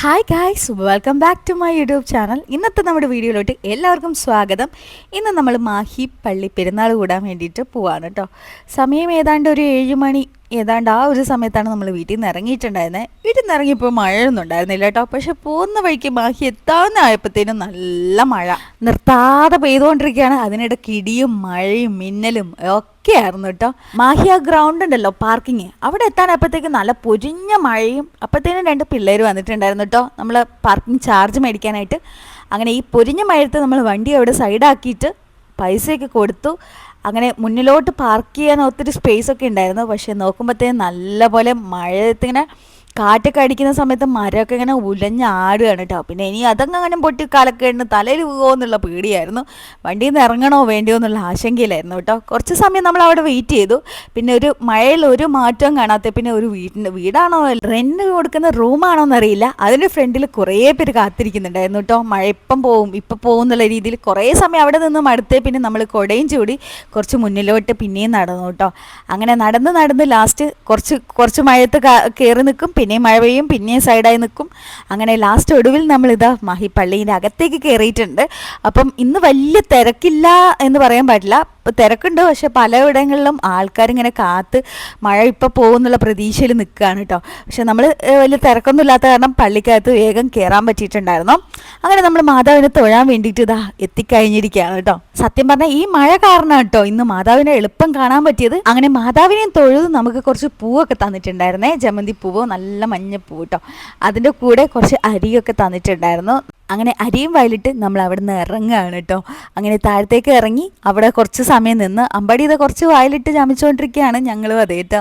Hi guys welcome back to my YouTube channel ഇന്നത്തെ നമ്മുടെ വീഡിയോയിലോട്ട് എല്ലാവർക്കും സ്വാഗതം. ഇന്ന് നമ്മൾ മാഹി പള്ളി പെരുന്നാൾ കൂടാൻ വേണ്ടിയിട്ട് പോവാണ് കേട്ടോ സമയം ഏതാണ്ട് ഒരു ഏഴ് മണി ഏതാണ്ട് ആ ഒരു സമയത്താണ് നമ്മൾ വീട്ടിൽ നിന്ന് ഇറങ്ങിയിട്ടുണ്ടായിരുന്നത് വീട്ടിൽ നിന്ന് ഇറങ്ങിയപ്പോൾ മഴയൊന്നും ഉണ്ടായിരുന്നില്ല കേട്ടോ. പക്ഷെ പോകുന്ന വഴിക്ക് ബാക്കി എത്താവുന്ന ആയപ്പോഴത്തേനും നല്ല മഴ. നിർത്താതെ പെയ്തുകൊണ്ടിരിക്കുകയാണ്. അതിനിടയ്ക്ക് കിടിയും മഴയും മിന്നലും ഒക്കെ ആയിരുന്നു കേട്ടോ. മാഹിയ ഗ്രൗണ്ട് ഉണ്ടല്ലോ പാർക്കിങ് അവിടെ എത്താൻ അപ്പോഴത്തേക്കും നല്ല പൊരിഞ്ഞ മഴയും അപ്പോഴത്തേനും രണ്ട് പിള്ളേർ വന്നിട്ടുണ്ടായിരുന്നു കേട്ടോ. നമ്മൾ പാർക്കിംഗ് ചാർജ് മേടിക്കാനായിട്ട്. അങ്ങനെ ഈ പൊരിഞ്ഞ മഴയത്ത് നമ്മൾ വണ്ടി അവിടെ സൈഡാക്കിയിട്ട് പൈസയൊക്കെ കൊടുത്തു. അങ്ങനെ മുന്നിലോട്ട് പാർക്ക് ചെയ്യാൻ ഒത്തിരി സ്പേസ് ഒക്കെ ഉണ്ടായിരുന്നു. പക്ഷെ നോക്കുമ്പോഴത്തേന് നല്ലപോലെ മഴയത്തിങ്ങനെ കാറ്റൊക്കെ അടിക്കുന്ന സമയത്ത് മരമൊക്കെ ഇങ്ങനെ ഉലഞ്ഞാടുകയാണ് കേട്ടോ പിന്നെ ഇനി അതങ്ങ് അങ്ങനെ പൊട്ടി കാലക്കേണ്ടിന് തലയിൽ പോകുമോ എന്നുള്ള പേടിയായിരുന്നു. വണ്ടിയിൽ നിന്ന് ഇറങ്ങണോ വേണ്ടിയോ എന്നുള്ള ആശങ്കയിലായിരുന്നു കേട്ടോ കുറച്ച് സമയം നമ്മൾ അവിടെ വെയിറ്റ് ചെയ്തു. പിന്നെ ഒരു മഴയിൽ ഒരു മാറ്റവും കാണാത്ത പിന്നെ ഒരു വീടിന്റെ വീടാണോ റെന്റ് കൊടുക്കുന്ന റൂമാണോ എന്നറിയില്ല. അതിന്റെ ഫ്രണ്ടിൽ കുറേ പേര് കാത്തിരിക്കുന്നുണ്ടായിരുന്നു കേട്ടോ മഴ ഇപ്പം പോവും ഇപ്പം പോകും എന്നുള്ള രീതിയിൽ കുറേ സമയം അവിടെ നിന്ന് മടുത്തേ പിന്നെ നമ്മൾ കുടയും ചൂടി കുറച്ച് മുന്നിലോട്ട് പിന്നെയും നടന്നു കേട്ടോ അങ്ങനെ നടന്ന് നടന്ന് ലാസ്റ്റ് കുറച്ച് കുറച്ച് മഴയത്ത് കയറി നിൽക്കും. പിന്നെയും മഴ പെയ്യും പിന്നെയും സൈഡായി നിൽക്കും അങ്ങനെ ലാസ്റ്റ് ഒടുവിൽ നമ്മളിതാ മാഹി പള്ളീന്റെ അകത്തേക്ക് കയറിയിട്ടുണ്ട് അപ്പം ഇന്ന് വലിയ തിരക്കില്ല എന്ന് പറയാൻ പാടില്ല. തിരക്കുണ്ട്. പക്ഷെ പലയിടങ്ങളിലും ആൾക്കാരിങ്ങനെ കാത്ത് മഴ ഇപ്പോൾ പോകുന്നുള്ള പ്രതീക്ഷയിൽ നിൽക്കുകയാണ് കേട്ടോ പക്ഷെ നമ്മൾ വലിയ തിരക്കൊന്നും ഇല്ലാത്ത കാരണം പള്ളിക്കകത്ത് വേഗം കയറാൻ പറ്റിയിട്ടുണ്ടായിരുന്നു. അങ്ങനെ നമ്മൾ മാതാവിനെ തൊഴാൻ വേണ്ടിയിട്ട് ഇതാ എത്തിക്കഴിഞ്ഞിരിക്കുകയാണ് കേട്ടോ സത്യം പറഞ്ഞാൽ ഈ മഴ കാരണം കേട്ടോ ഇന്ന് മാതാവിനെ എളുപ്പം കാണാൻ പറ്റിയത്. അങ്ങനെ മാതാവിനെയും തൊഴുത് നമുക്ക് കുറച്ച് പൂവൊക്കെ തന്നിട്ടുണ്ടായിരുന്നേ. ജമന്തി പൂവോ നല്ല മഞ്ഞ മഞ്ഞപ്പൂ കേട്ടോ അതിന്റെ കൂടെ കുറച്ച് അരിയൊക്കെ തന്നിട്ടുണ്ടായിരുന്നു. അങ്ങനെ അരിയും വയലിട്ട് നമ്മൾ അവിടെ നിന്ന് ഇറങ്ങുകയാണ് കേട്ടോ. അങ്ങനെ താഴത്തേക്ക് ഇറങ്ങി അവിടെ കുറച്ച് സമയം നിന്ന് അമ്പടി ഇത് കുറച്ച് വയലിട്ട് ചമിച്ചുകൊണ്ടിരിക്കുകയാണ് ഞങ്ങളും അതേ കേട്ടോ.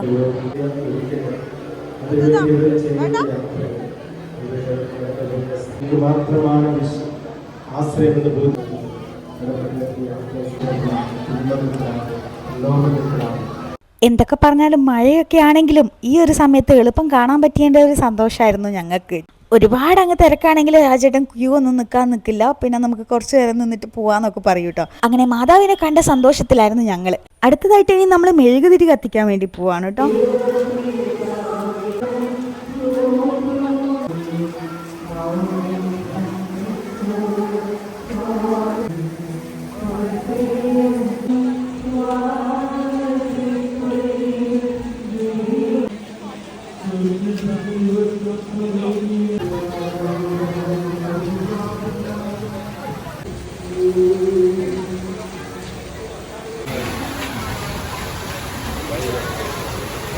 എന്തൊക്കെ പറഞ്ഞാലും മഴയൊക്കെ ആണെങ്കിലും ഈ ഒരു സമയത്ത് എളുപ്പം കാണാൻ പറ്റിയതിന്റെ ഒരു സന്തോഷമായിരുന്നു ഞങ്ങൾക്ക്. ഒരുപാട് അങ്ങ് തിരക്കാണെങ്കിൽ രാജേട്ടൻ ക്യൂ ഒന്നും നിൽക്കാൻ നിൽക്കില്ല പിന്നെ നമുക്ക് കുറച്ച് നേരം നിന്നിട്ട് പോവാന്നൊക്കെ പറയൂ കേട്ടോ. അങ്ങനെ മാതാവിനെ കണ്ട സന്തോഷത്തിലായിരുന്നു ഞങ്ങൾ അടുത്തതായിട്ട് ഇനി നമ്മൾ മെഴുകുതിരി കത്തിക്കാൻ വേണ്ടി പോവാണ് കേട്ടോ.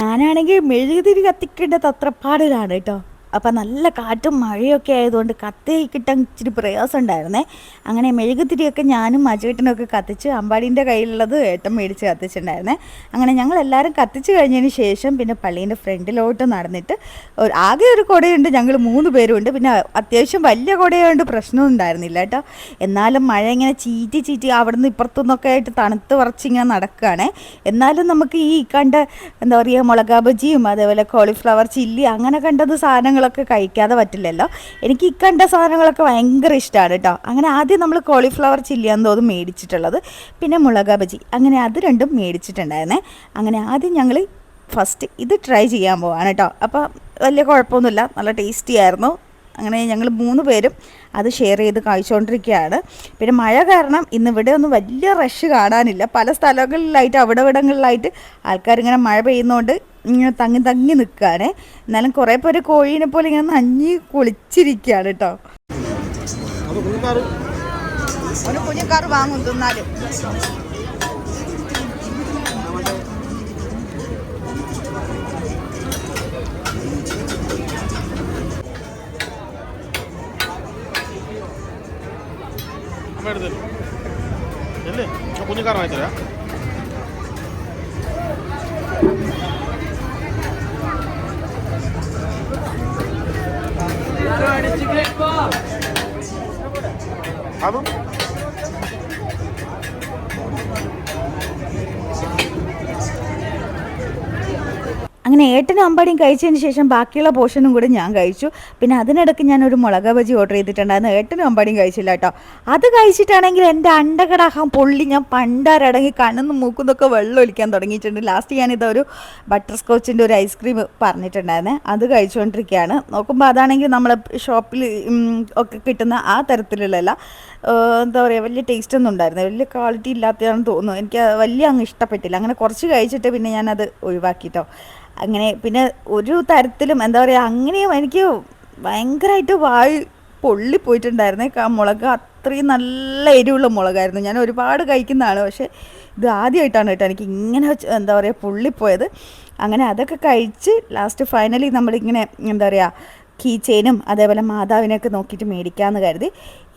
ഞാനാണെങ്കിൽ മെഴുകുതിരി കത്തിക്കേണ്ട തത്രപ്പാടിലാണ് കേട്ടോ. അപ്പം നല്ല കാറ്റും മഴയൊക്കെ ആയതുകൊണ്ട് കത്തി കിട്ടാൻ ഇച്ചിരി പ്രയാസം ഉണ്ടായിരുന്നേ അങ്ങനെ മെഴുകുതിരിയൊക്കെ ഞാനും അജേട്ടനൊക്കെ കത്തിച്ച് അമ്പാടീന്റെ കയ്യിലുള്ളത് ഏട്ടൻ മേടിച്ച് കത്തിച്ചിട്ടുണ്ടായിരുന്നേ. അങ്ങനെ ഞങ്ങൾ എല്ലാവരും കത്തിച്ച് കഴിഞ്ഞതിന് ശേഷം പിന്നെ പള്ളീന്റെ ഫ്രണ്ടിലോട്ട് നടന്നിട്ട് ഒരു- ആകെ ഒരു കുടയുണ്ട് ഞങ്ങൾ മൂന്ന് പേരുണ്ട്. പിന്നെ അത്യാവശ്യം വലിയ കുടയുണ്ട് പ്രശ്നമൊന്നും ഉണ്ടായിരുന്നില്ല കേട്ടോ. എന്നാലും മഴ ഇങ്ങനെ ചീറ്റി ചീറ്റി അവിടുന്ന് ഇപ്പുറത്തുനിന്നൊക്കെ ആയിട്ട് തണുത്ത് വറച്ചിങ്ങനെ നടക്കുകയാണ്. എന്നാലും നമുക്ക് ഈ കണ്ട എന്താ പറയുക മുളകാ ബജിയും അതേപോലെ കോളിഫ്ലവർ ചില്ലി അങ്ങനെ കണ്ടത് സാധനങ്ങളൊക്കെ കഴിക്കാതെ പറ്റില്ലല്ലോ. എനിക്ക് ഈ കണ്ട സാധനങ്ങളൊക്കെ ഭയങ്കര ഇഷ്ടമാണ് കേട്ടോ. അങ്ങനെ ആദ്യം നമ്മൾ കോളിഫ്ലവർ ചില്ലിയാന്ന് തോന്നും മേടിച്ചിട്ടുള്ളത്. പിന്നെ മുളക ബജി അങ്ങനെ അത് രണ്ടും മേടിച്ചിട്ടുണ്ടായിരുന്നേ. അങ്ങനെ ആദ്യം ഞങ്ങൾ ഫസ്റ്റ് ഇത് ട്രൈ ചെയ്യാൻ പോവാണ് കേട്ടോ. അപ്പോൾ വലിയ കുഴപ്പമൊന്നുമില്ല നല്ല ടേസ്റ്റി ആയിരുന്നു. അങ്ങനെ ഞങ്ങൾ മൂന്ന് പേരും അത് ഷെയർ ചെയ്ത് കഴിച്ചുകൊണ്ടിരിക്കുകയാണ് പിന്നെ മഴ കാരണം ഇന്ന് ഇവിടെ ഒന്നും വലിയ റഷ് കാണാനില്ല. പല സ്ഥലങ്ങളിലായിട്ട് അവിടെ ഇവിടങ്ങളിലായിട്ട് ആൾക്കാരിങ്ങനെ മഴ പെയ്യുന്നതുകൊണ്ട് ഇങ്ങനെ തങ്ങി തങ്ങി നിൽക്കുകയാണ് എന്നാലും കുറേ പേര് കോഴീനെ പോലെ ഇങ്ങനെ നഞ്ഞി കുളിച്ചിരിക്കുകയാണ് കേട്ടോ കുഞ്ഞിക്കാർ വാങ്ങും തിന്നാലും. കുഞ്ഞിക്കാർ വാങ്ങിത്തരാ. അതും അങ്ങനെ ഏട്ടനും അമ്പാടിയും കഴിച്ചതിന് ശേഷം ബാക്കിയുള്ള പോർഷനും കൂടി ഞാൻ കഴിച്ചു. പിന്നെ അതിനിടയ്ക്ക് ഞാൻ ഒരു മുളക് ബജി ഓർഡർ ചെയ്തിട്ടുണ്ടായിരുന്നു. ഏട്ടനും അമ്പാടിയും കഴിച്ചില്ല കേട്ടോ. അത് കഴിച്ചിട്ടാണെങ്കിൽ എന്റെ അണ്ടകടാഹം പൊള്ളി ഞാൻ പണ്ടാരടങ്ങി കണ്ണെന്ന് മൂക്കുന്നൊക്കെ വെള്ളം ഒലിക്കാൻ തുടങ്ങിയിട്ടുണ്ട്. ലാസ്റ്റ് ഞാനിതൊരു ബട്ടർ സ്കോച്ചിന്റെ ഒരു ഐസ്ക്രീം പറഞ്ഞിട്ടുണ്ടായിരുന്നേ. അത് കഴിച്ചുകൊണ്ടിരിക്കുകയാണ് നോക്കുമ്പോൾ അതാണെങ്കിൽ നമ്മളെ ഷോപ്പിൽ ഒക്കെ കിട്ടുന്ന ആ തരത്തിലുള്ളല്ല എന്താ പറയുക വലിയ ടേസ്റ്റ് ഒന്നും ഉണ്ടായിരുന്നു വലിയ ക്വാളിറ്റി ഇല്ലാത്തതാണെന്ന് തോന്നുന്നു. എനിക്ക് വലിയ അങ്ങ് ഇഷ്ടപ്പെട്ടില്ല. അങ്ങനെ കുറച്ച് കഴിച്ചിട്ട് പിന്നെ ഞാനത് ഒഴിവാക്കിട്ടോ അങ്ങനെ പിന്നെ ഒരു തരത്തിലും എന്താ പറയുക അങ്ങനെയും എനിക്ക് ഭയങ്കരമായിട്ട് വായി ആ മുളക് അത്രയും നല്ല എരിവുള്ള മുളകായിരുന്നു. ഞാൻ ഒരുപാട് കഴിക്കുന്നതാണ് പക്ഷേ ഇത് ആദ്യമായിട്ടാണ് കേട്ടോ എനിക്ക് ഇങ്ങനെ എന്താ പറയുക പൊള്ളിപ്പോയത് അങ്ങനെ അതൊക്കെ കഴിച്ച് ലാസ്റ്റ് ഫൈനലി നമ്മളിങ്ങനെ എന്താ പറയുക കീ ചെയിനും അതേപോലെ മാതാവിനെയൊക്കെ നോക്കിയിട്ട് മേടിക്കാമെന്ന് കരുതി.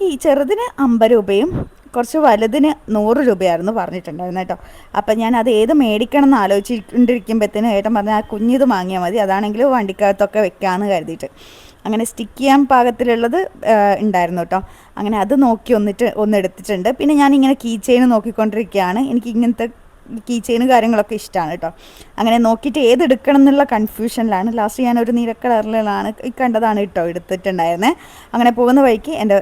ഈ ചെറുതിന് അമ്പത് രൂപയും കുറച്ച് വലുതിന് നൂറ് രൂപയായിരുന്നു പറഞ്ഞിട്ടുണ്ടായിരുന്നു കേട്ടോ. അപ്പം ഞാൻ അത് ഏത് മേടിക്കണം എന്ന് ആലോചിച്ചുകൊണ്ടിരിക്കുമ്പോഴത്തേനും ഏട്ടൻ പറഞ്ഞാൽ ആ കുഞ്ഞിത് വാങ്ങിയാൽ മതി അതാണെങ്കിൽ വണ്ടിക്കകത്തൊക്കെ വെക്കാമെന്ന് കരുതിയിട്ട്. അങ്ങനെ സ്റ്റിക്ക് ചെയ്യാൻ പാകത്തിലുള്ളത് ഉണ്ടായിരുന്നു കേട്ടോ. അങ്ങനെ അത് നോക്കി ഒന്നിട്ട് ഒന്ന് എടുത്തിട്ടുണ്ട് പിന്നെ ഞാനിങ്ങനെ കീ ചെയിൻ നോക്കിക്കൊണ്ടിരിക്കുകയാണ്. എനിക്ക് ഇങ്ങനത്തെ കീ ചെയിനും കാര്യങ്ങളൊക്കെ ഇഷ്ടമാണ് കേട്ടോ അങ്ങനെ നോക്കിയിട്ട് ഏത് എടുക്കണം എന്നുള്ള കൺഫ്യൂഷനിലാണ് ലാസ്റ്റ് ഞാൻ ഒരു നീല കളറിലാണ് കണ്ടതാണ് കേട്ടോ എടുത്തിട്ടുണ്ടായിരുന്നത് അങ്ങനെ പോകുന്ന വഴിക്ക് എന്റെ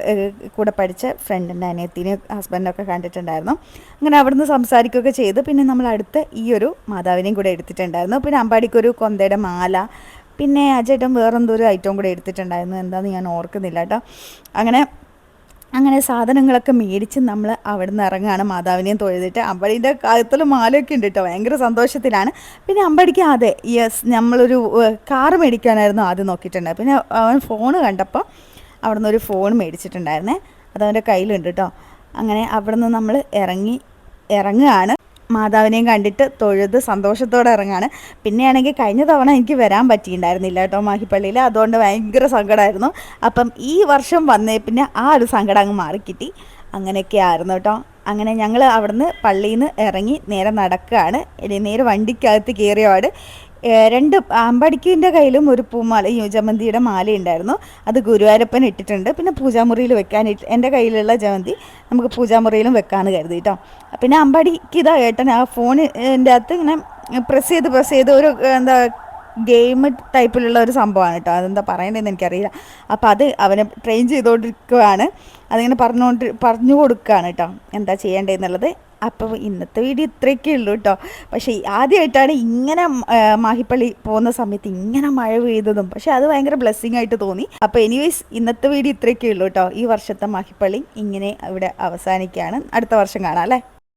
കൂടെ പഠിച്ച ഫ്രണ്ടിന്റെ അനിയത്തിനെയും ഹസ്ബൻഡൊക്കെ കണ്ടിട്ടുണ്ടായിരുന്നു. അങ്ങനെ അവിടുന്ന് സംസാരിക്കുകയൊക്കെ ചെയ്ത്. പിന്നെ നമ്മൾ അടുത്ത് ഈ ഒരു മാതാവിനെയും കൂടെ എടുത്തിട്ടുണ്ടായിരുന്നു. പിന്നെ അമ്പാടിക്കൊരു കൊന്തയുടെ മാല പിന്നെ ആ വേറെന്തോ ഒരു ഐറ്റവും കൂടെ എടുത്തിട്ടുണ്ടായിരുന്നു. എന്താണെന്ന് ഞാൻ ഓർക്കുന്നില്ല കേട്ടോ അങ്ങനെ അങ്ങനെ സാധനങ്ങളൊക്കെ മേടിച്ച് നമ്മൾ അവിടെ നിന്ന് ഇറങ്ങുകയാണ് മാതാവിനെയും തൊഴുതിട്ട് അമ്പടിന്റെ കഴുത്തിൽ മാലയൊക്കെ ഉണ്ട് കേട്ടോ ഭയങ്കര സന്തോഷത്തിലാണ്. പിന്നെ അമ്പടിക്ക് അതെ യെസ് നമ്മളൊരു കാറ് മേടിക്കാനായിരുന്നു ആദ്യം നോക്കിയിട്ടുണ്ട്. പിന്നെ അവൻ ഫോൺ കണ്ടപ്പോൾ അവിടെ നിന്ന് ഒരു ഫോൺ മേടിച്ചിട്ടുണ്ടായിരുന്നേ. അതവന്റെ കയ്യിലുണ്ട് കേട്ടോ അങ്ങനെ അവിടെ നിന്ന് നമ്മൾ ഇറങ്ങി ഇറങ്ങുകയാണ്. മാതാവിനെയും കണ്ടിട്ട് തൊഴുത് സന്തോഷത്തോടെ ഇറങ്ങാണ്. പിന്നെയാണെങ്കിൽ കഴിഞ്ഞ തവണ എനിക്ക് വരാൻ പറ്റിയിട്ടുണ്ടായിരുന്നില്ല കേട്ടോ മാഹിപ്പള്ളിയിൽ. അതുകൊണ്ട് ഭയങ്കര സങ്കടമായിരുന്നു അപ്പം ഈ വർഷം വന്നേ പിന്നെ ആ ഒരു സങ്കടം അങ്ങ് മാറിക്കിട്ടി. അങ്ങനെയൊക്കെ ആയിരുന്നു കേട്ടോ. അങ്ങനെ ഞങ്ങൾ അവിടുന്ന് പള്ളിയിൽ നിന്ന് ഇറങ്ങി നേരെ നടക്കുകയാണ് നേരെ വണ്ടിക്കകത്ത് കയറിയപാട് രണ്ട് അമ്പടിക്കിന്റെ കയ്യിലും ഒരു പൂമാല ജമന്തിയുടെ മാല ഉണ്ടായിരുന്നു അത് ഗുരുവായൂരപ്പൻ ഇട്ടിട്ടുണ്ട്. പിന്നെ പൂജാമുറിയിൽ വെക്കാൻ എന്റെ കയ്യിലുള്ള ജമന്തി നമുക്ക് പൂജാമുറിയിലും വെക്കാമെന്ന് കരുതി കേട്ടോ പിന്നെ അമ്പടിക്ക് ഇതാ ഏട്ടൻ ആ ഫോണിന്റെ അകത്ത് ഇങ്ങനെ പ്രസ് ചെയ്ത് പ്രസ് ചെയ്ത് ഒരു എന്താ ഗെയിം ടൈപ്പിലുള്ള ഒരു സംഭവമാണ് കേട്ടോ അതെന്താ പറയണ്ടതെന്ന് എനിക്കറിയില്ല. അപ്പോൾ അത് അവനെ ട്രെയിൻ ചെയ്തുകൊണ്ടിരിക്കുകയാണ് അതിങ്ങനെ പറഞ്ഞുകൊണ്ട് പറഞ്ഞു കൊടുക്കുകയാണ് കേട്ടോ എന്താ ചെയ്യേണ്ടതെന്നുള്ളത് അപ്പോൾ ഇന്നത്തെ വീഡിയോ ഇത്രയൊക്കെ ഉള്ളൂ കേട്ടോ പക്ഷേ ആദ്യമായിട്ടാണ് ഇങ്ങനെ മാഹിപ്പള്ളി പോകുന്ന സമയത്ത് ഇങ്ങനെ മഴ പെയ്തതും. പക്ഷേ അത് ഭയങ്കര ബ്ലെസ്സിങ് ആയിട്ട് തോന്നി. അപ്പോൾ എനിവേസ് ഇന്നത്തെ വീഡിയോ ഇത്രയൊക്കെ ഉള്ളൂ കേട്ടോ ഈ വർഷത്തെ മാഹിപ്പള്ളി ഇങ്ങനെ ഇവിടെ അവസാനിക്കുകയാണ്. അടുത്ത വർഷം കാണാം അല്ലേ?